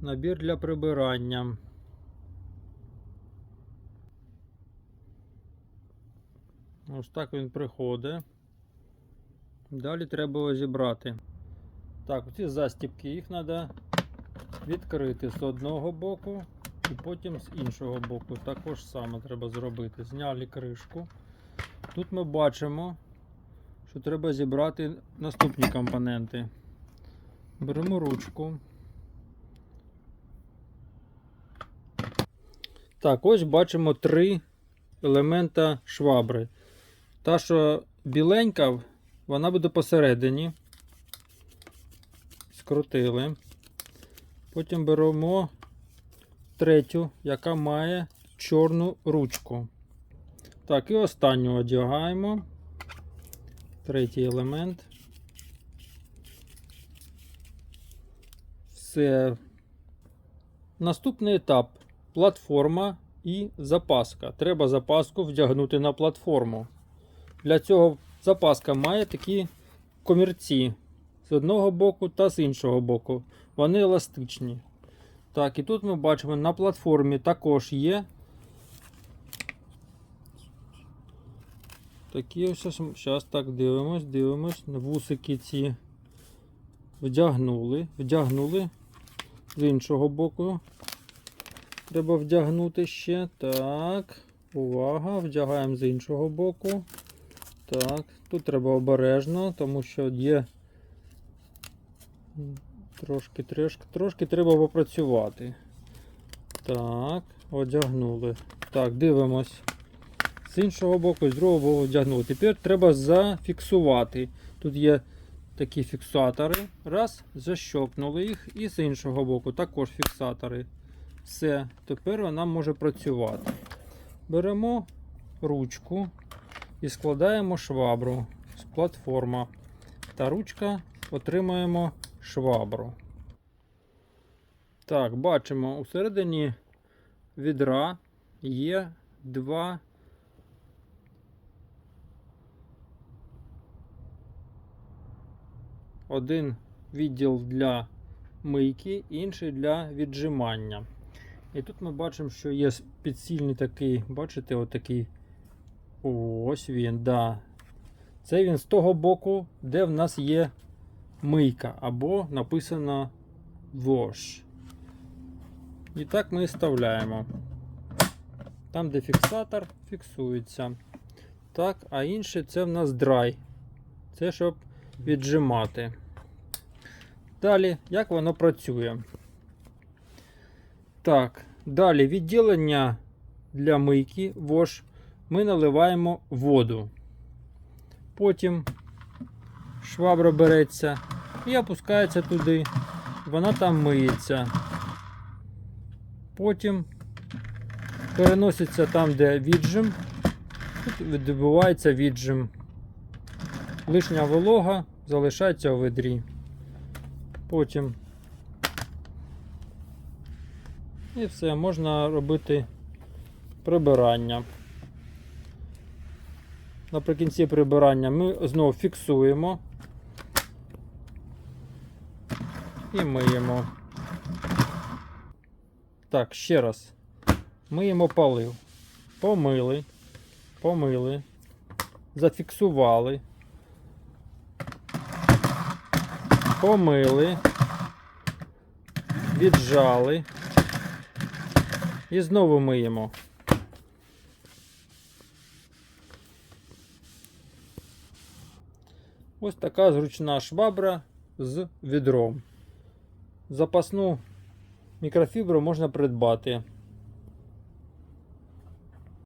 Набір для прибирання. Ось так він приходить. Далі треба його зібрати. Так, ці застіпки їх треба відкрити з одного боку і потім з іншого боку. Також саме треба зробити. Зняли кришку. Тут ми бачимо, що треба зібрати наступні компоненти. Беремо ручку. Так, ось бачимо три елемента швабри. Та, що біленька, вона буде посередині. Скрутили. Потім беремо третю, яка має чорну ручку. Так, і останню одягаємо. Третій елемент. Все. Наступний етап платформа і запаска. Треба запаску вдягнути на платформу. Для цього запаска має такі комірці з одного боку та з іншого боку. Вони еластичні. Так, і тут ми бачимо на платформі також є. Такі ось зараз так дивимось, дивимось. Вусики ці вдягнули, вдягнули з іншого боку. Треба вдягнути ще. Так. Увага, вдягаємо з іншого боку. Так, тут треба обережно, тому що є трошки, трошки, трошки треба попрацювати. Так, одягнули. Так, дивимось. З іншого боку, з другого боку одягнули. Тепер треба зафіксувати. Тут є такі фіксатори. Раз, защопнули їх, і з іншого боку також фіксатори. Все, тепер вона може працювати. Беремо ручку і складаємо швабру з платформа. Та ручка отримаємо швабру. Так, бачимо, усередині відра є два. Один відділ для мийки, інший для віджимання. І тут ми бачимо, що є підсильний такий, бачите, отакий. Ось він, да. Це він з того боку, де в нас є мийка, або написано wash. І так ми вставляємо. Там, де фіксатор, фіксується. Так, а інше це в нас драй. Це щоб віджимати. Далі, як воно працює? Так, далі відділення для мийки вош ми наливаємо воду. Потім швабра береться і опускається туди. Вона там миється. Потім переноситься там, де віджим. Тут відбувається віджим. Лишня волога залишається у ведрі. Потім і все, можна робити прибирання. Наприкінці прибирання ми знову фіксуємо і миємо. Так, ще раз. Миємо полив. Помили, помили, зафіксували, помили, віджали і знову миємо. Ось така зручна швабра з відром. Запасну мікрофібру можна придбати.